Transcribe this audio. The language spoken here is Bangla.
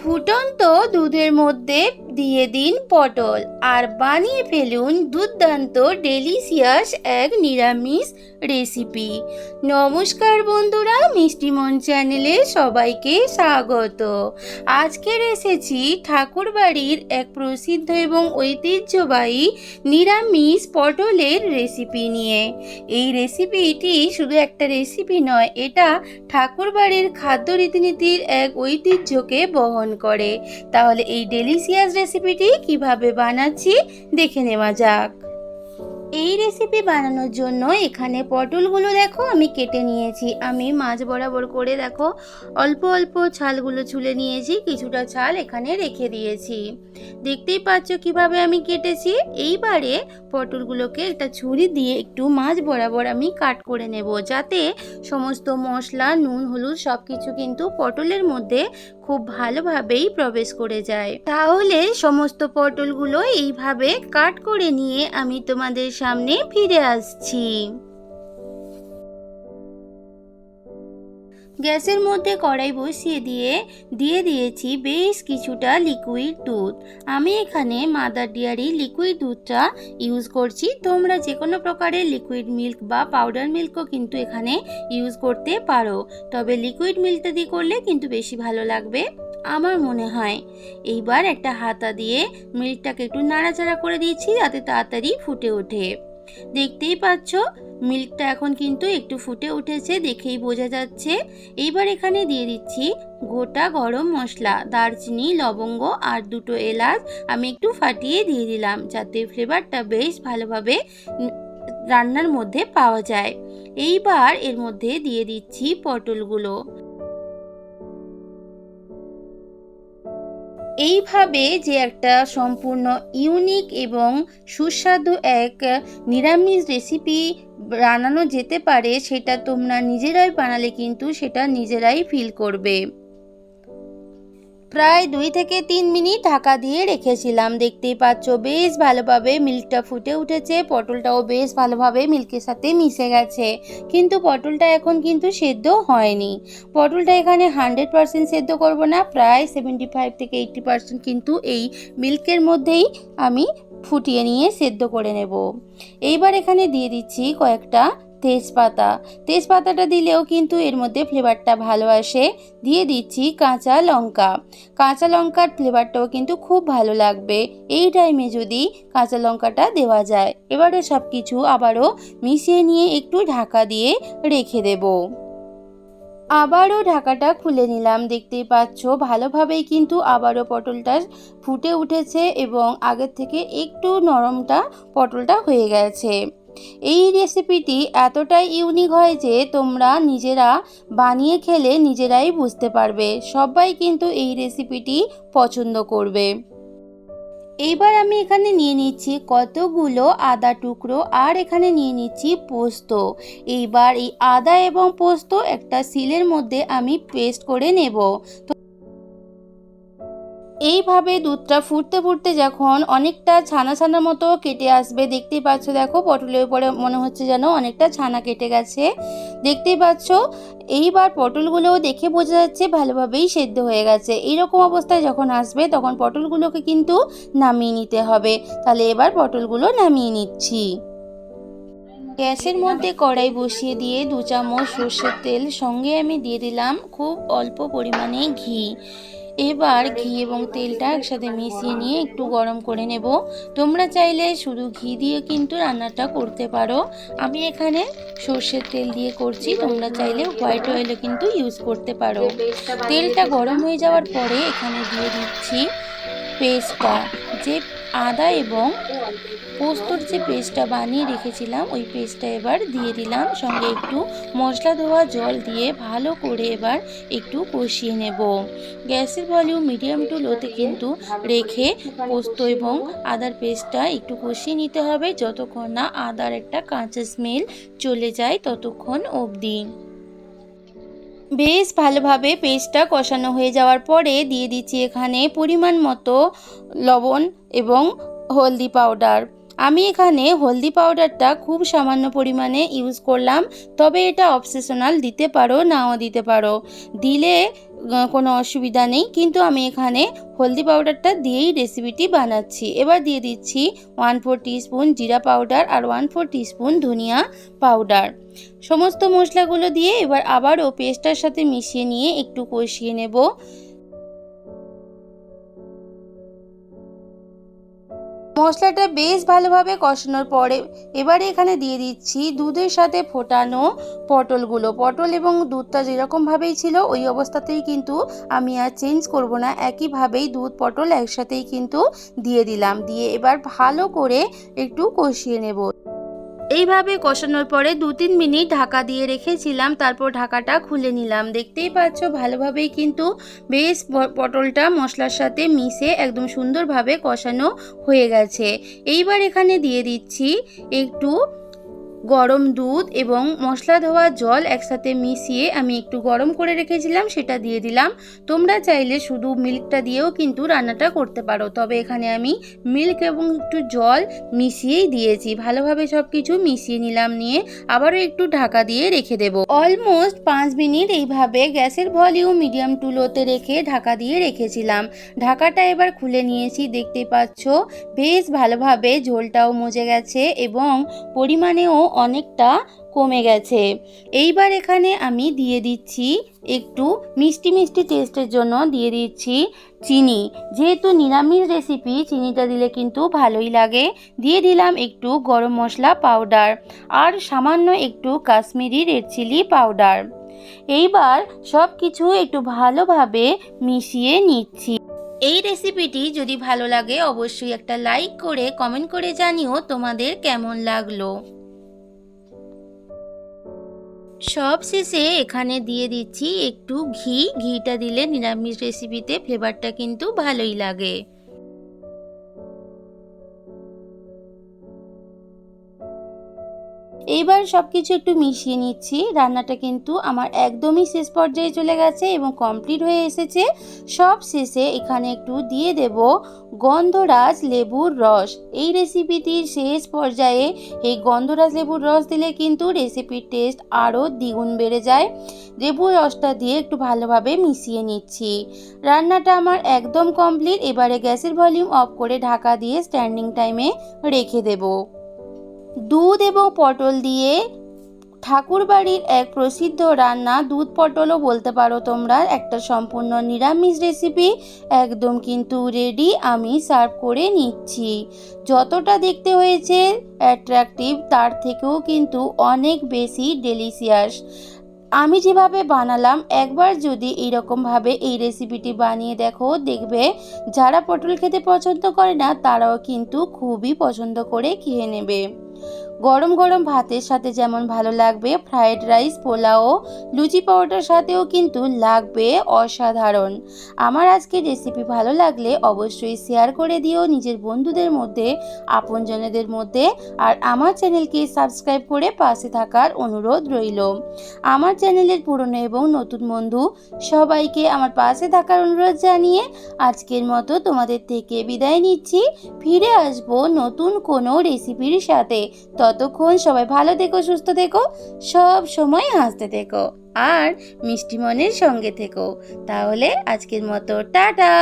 ফুটন্ত দুধের মধ্যে দিয়ে দিন পটল আর বানিয়ে ফেলুন দুর্দান্ত ডেলিসিয়াস এক নিরামিষ রেসিপি নমস্কার বন্ধুরা মিষ্টিমন চ্যানেলে সবাইকে স্বাগত। আজকের এসেছি ঠাকুরবাড়ির এক প্রসিদ্ধ এবং ঐতিহ্যবাহী নিরামিষ পটলের রেসিপি নিয়ে। এই রেসিপিটি শুধু একটা রেসিপি নয়, এটা ঠাকুরবাড়ির খাদ্য রীতিনীতির এক ঐতিহ্যকে বহন করে। তাহলে এই ডেলিসিয়াস রেসিপিটি কীভাবে বানাচ্ছি দেখে নেওয়া যাক। এই রেসিপি বানানোর জন্য এখানে পটলগুলো দেখো আমি কেটে নিয়েছি। আমি মাছ বরাবর করে দেখো অল্প অল্প ছালগুলো ছুলে নিয়েছি, কিছুটা ছাল এখানে রেখে দিয়েছি। দেখতেই পাচ্ছ কীভাবে আমি কেটেছি? এইবারে পটলগুলোকে একটা ছুরি দিয়ে একটু মাছ বরাবর আমি কাট করে নেব, যাতে সমস্ত মশলা, নুন, হলুদ সব কিছু কিন্তু পটলের মধ্যে খুব ভালোভাবেই প্রবেশ করে যায়। তাহলে সমস্ত পটলগুলো এইভাবে কাট করে নিয়ে আমি তোমাদের সামনে ফিরে আসছি। গ্যাসের মধ্যে কড়াই বসিয়ে দিয়ে দিয়ে দিয়েছি বেশ কিছুটা লিকুইড দুধ। আমি এখানে মাদার ডিয়ারি লিকুইড দুধটা ইউজ করছি। তোমরা যে কোনো প্রকারের লিকুইড মিল্ক বা পাউডার মিল্কও কিন্তু এখানে ইউজ করতে পারো। তবে লিকুইড মিল্কটা দিয়ে করলে কিন্তু বেশি ভালো লাগবে, আমার মনে হয়। এইবার একটা হাতা দিয়ে মিল্কটাকে একটু নাড়াচাড়া করে দিয়েছি যাতে তাড়াতাড়ি ফুটে ওঠে। দেখতেই পাচ্ছ, মিল্কটা এখন কিন্তু একটু ফুটে উঠেছে দেখেই বোঝা যাচ্ছে। এইবার এখানে দিয়ে দিচ্ছি গোটা গরম মশলা, দারচিনি, লবঙ্গ আর দুটো এলাচ। আমি একটু ফাটিয়ে দিয়ে দিলাম যাতে ফ্লেভারটা বেশ ভালোভাবে রান্নার মধ্যে পাওয়া যায়। এইবার এর মধ্যে দিয়ে দিচ্ছি পটলগুলো। এইভাবে যে একটা সম্পূর্ণ ইউনিক এবং সুস্বাদু এক নিরামিষ রেসিপি বানানো যেতে পারে, সেটা তোমরা নিজেরাই বানালে কিন্তু সেটা নিজেরাই ফিল করবে। প্রায় দুই থেকে তিন মিনিট ঢাকা দিয়ে রেখেছিলাম। দেখতেই পাচ্ছ, বেশ ভালোভাবে মিল্কটা ফুটে উঠেছে। পটলটাও বেশ ভালোভাবে মিল্কের সাথে মিশে গেছে। কিন্তু পটলটা এখন কিন্তু সেদ্ধ হয়নি। পটলটা এখানে হান্ড্রেড পারসেন্ট সেদ্ধ করব না। প্রায় সেভেন্টি ফাইভ থেকে এইট্টি পারসেন্ট কিন্তু এই মিল্কের মধ্যেই আমি ফুটিয়ে নিয়ে সেদ্ধ করে নেব। এইবার এখানে দিয়ে দিচ্ছি কয়েকটা তেজপাতা। তেজপাতাটা দিলেও কিন্তু এর মধ্যে ফ্লেভারটা ভালো আসে। দিয়ে দিচ্ছি কাঁচা লঙ্কা। কাঁচা লঙ্কার ফ্লেভারটাও কিন্তু খুব ভালো লাগবে। এই টাইমে যদি কাঁচা লঙ্কাটা দেওয়া যায়। এবারে সব কিছু আবারও মিশিয়ে নিয়ে একটু ঢাকা দিয়ে রেখে দেব। আবারও ঢাকাটা খুলে নিলাম, দেখতেই পাচ্ছ। ভালোভাবেই কিন্তু আবারও পটলটা ফুটে উঠেছে এবং আগের থেকে একটু নরমটা পটলটা হয়ে গেছে। এই রেসিপিটি এতটাই ইউনিক হয় যে তোমরা নিজেরা বানিয়ে খেলে নিজেরাই বুঝতে পারবে। সবাই কিন্তু এই রেসিপিটি পছন্দ করবে। এইবার আমি এখানে নিয়ে নিচ্ছি কতগুলো আদা টুকরো আর এখানে নিয়ে নিচ্ছি পোস্ত। এইবার এই আদা এবং পোস্ত একটা সিলের মধ্যে আমি পেস্ট করে নেব। তো এইভাবে দুধটা ফুটতে ফুটতে যখন অনেকটা ছানা ছানার মতো কেটে আসবে, দেখতেই পাচ্ছ দেখো পটলের উপরে মনে হচ্ছে যেন অনেকটা ছানা কেটে গেছে। দেখতেই পাচ্ছ এইবার পটলগুলোও দেখে বোঝা যাচ্ছে ভালোভাবেই সেদ্ধ হয়ে গেছে। এইরকম অবস্থায় যখন আসবে তখন পটলগুলোকে কিন্তু নামিয়ে নিতে হবে। তাহলে এবার পটলগুলো নামিয়ে নিচ্ছি। গ্যাসের মধ্যে কড়াই বসিয়ে দিয়ে দু চামচ সর্ষের তেল সঙ্গে আমি দিয়ে দিলাম খুব অল্প পরিমাণে ঘি। এবার ঘি এবং তেলটা একসাথে মিশিয়ে নিয়ে একটু গরম করে নেব। তোমরা চাইলে শুধু ঘি দিয়ে কিন্তু রান্নাটা করতে পারো। আমি এখানে সর্ষের তেল দিয়ে করছি, তোমরা চাইলে হোয়াইট অয়েলও কিন্তু ইউজ করতে পারো। তেলটা গরম হয়ে যাওয়ার পরে এখানে দিয়ে দিচ্ছি পেস্টটা। যে আদা এবং পোস্তর যে পেস্টটা বানিয়ে রেখেছিলাম, ওই পেস্টটা এবার দিয়ে দিলাম। সঙ্গে একটু মশলা ধোয়া জল দিয়ে ভালো করে এবার একটু কষিয়ে নেব। গ্যাসের ভলিউম মিডিয়াম টু লোতে কিন্তু রেখে পোস্ত এবং আদার পেস্টটা একটু কষিয়ে নিতে হবে। যতক্ষণ না আদার একটা কাঁচা স্মেল চলে যায়, ততক্ষণ অবধি। বেশ ভালোভাবে পেস্টটা কষানো হয়ে যাওয়ার পরে দিয়ে দিচ্ছি এখানে পরিমাণ মতো লবণ এবং হলদি পাউডার। আমি এখানে হলদি পাউডারটা খুব সামান্য পরিমাণে ইউজ করলাম, তবে এটা অবসেশনাল দিতে পারো, নাও দিতে পারো। দিলে কোনো অসুবিধা নেই, কিন্তু আমি এখানে হলদি পাউডারটা দিয়েই রেসিপিটি বানাচ্ছি। এবার দিয়ে দিচ্ছি ওয়ান ফোর স্পুন জিরা পাউডার আর ওয়ান ফোর স্পুন ধনিয়া পাউডার। সমস্ত মশলাগুলো দিয়ে এবার আবারও পেস্টটার সাথে মিশিয়ে নিয়ে একটু কষিয়ে নেব। মশলাটা বেশ ভালোভাবে কষানোর পরে এবারে এখানে দিয়ে দিচ্ছি দুধের সাথে ফোটানো পটলগুলো। পটল এবং দুধটা যেরকমভাবেই ছিল, ওই অবস্থাতেই কিন্তু আমি আর চেঞ্জ করব না। একইভাবেই দুধ, পটল একসাথেই কিন্তু দিয়ে দিলাম। দিয়ে এবার ভালো করে একটু কষিয়ে নেব। এইভাবে কষানোর পরে দু তিন মিনিট ঢাকা দিয়ে রেখেছিলাম, তারপর ঢাকাটা খুলে নিলাম। দেখতেই পাচ্ছ, ভালোভাবেই কিন্তু বেশ পটলটা মশলার সাথে মিশে একদম সুন্দরভাবে কষানো হয়ে গেছে। এইবার এখানে দিয়ে দিচ্ছি একটু গরম দুধ এবং মশলা ধোয়া জল একসাথে মিশিয়ে আমি একটু গরম করে রেখেছিলাম, সেটা দিয়ে দিলাম। তোমরা চাইলে শুধু মিল্কটা দিয়েও কিন্তু রান্নাটা করতে পারো। তবে এখানে আমি মিল্ক এবং একটু জল মিশিয়েই দিয়েছি। ভালোভাবে সব কিছু মিশিয়ে নিলাম নিয়ে আবারও একটু ঢাকা দিয়ে রেখে দেব। অলমোস্ট পাঁচ মিনিট এইভাবে গ্যাসের ভলিউম মিডিয়াম টু লোতে রেখে ঢাকা দিয়ে রেখেছিলাম। ঢাকাটা এবার খুলে নিয়েছি, দেখতে পাচ্ছ। বেশ ভালোভাবে ঝোলটাও মজে গেছে এবং পরিমাণেও অনেকটা কমে গেছে। এইবার এখানে আমি দিয়ে দিচ্ছি একটু মিষ্টি মিষ্টি টেস্টের জন্য দিয়ে দিচ্ছি চিনি। যেহেতু নিরামিষ রেসিপি চিনিটা দিলে কিন্তু ভালোই লাগে। দিয়ে দিলাম একটু গরম মশলা পাউডার আর সামান্য একটু কাশ্মীরি রেড চিলি পাউডার এইবার সব কিছু একটু ভালোভাবে মিশিয়ে নিচ্ছি। এই রেসিপিটি যদি ভালো লাগে, অবশ্যই একটা লাইক করে কমেন্ট করে জানিও তোমাদের কেমন লাগল। সব শেষে এখানে দিয়ে দিচ্ছি একটু ঘি। ঘিটা দিলে নিরামিষ রেসিপিতে ফ্লেভারটা কিন্তু ভালোই লাগে। এইবার সব কিছু একটু মিশিয়ে নিচ্ছি। রান্নাটা কিন্তু আমার একদমই শেষ পর্যায়ে চলে গেছে এবং কমপ্লিট হয়ে এসেছে। সব শেষে এখানে একটু দিয়ে দেব গন্ধরাজ লেবুর রস। এই রেসিপিটির শেষ পর্যায়ে এই গন্ধরাজ লেবুর রস দিলে কিন্তু রেসিপির টেস্ট আরও দ্বিগুণ বেড়ে যায়। লেবুর রসটা দিয়ে একটু ভালোভাবে মিশিয়ে নিচ্ছি। রান্নাটা আমার একদম কমপ্লিট এবারে গ্যাসের ভলিউম অফ করে ঢাকা দিয়ে স্ট্যান্ডিং টাইমে রেখে দেবো। দুধ এবং পটল দিয়ে ঠাকুর বাড়ির এক প্রসিদ্ধ রান্না। দুধ, পটলও বলতে পারো তোমরা, একটা সম্পূর্ণ নিরামিষ রেসিপি একদম কিন্তু রেডি আমি সার্ভ করে নিচ্ছি। যতটা দেখতে হয়েছে অ্যাট্রাকটিভ তার থেকেও কিন্তু অনেক বেশি ডেলিশিয়াস আমি যেভাবে বানালাম, একবার যদি এইরকমভাবে এই রেসিপিটি বানিয়ে দেখো, দেখবে যারা পটল খেতে পছন্দ করে না, তারাও কিন্তু খুবই পছন্দ করে খেয়ে নেবে। গরম গরম ভাতের সাথে যেমন ভালো লাগবে ফ্রায়েড রাইস পোলাও, লুচি পরোটার সাথেও কিন্তু লাগবে অসাধারণ। আমার আজকের রেসিপি ভালো লাগলে অবশ্যই শেয়ার করে দিও নিজের বন্ধুদের মধ্যে, আপনজনেদের মধ্যে, আর আমার চ্যানেলকে সাবস্ক্রাইব করে পাশে থাকার অনুরোধ রইল। আমার চ্যানেলের পুরনো এবং নতুন বন্ধু সবাইকে আমার পাশে থাকার অনুরোধ জানিয়ে আজকের মতো তোমাদের থেকে বিদায় নিচ্ছি। ফিরে আসব নতুন কোনো রেসিপির সাথে। ততক্ষণ সবাই ভালো থেকো, সুস্থ থেকো, সব সময় হাসতে থেকো আর মিষ্টি মনের সঙ্গে থেকো। তাহলে আজকের মতো, টাটা!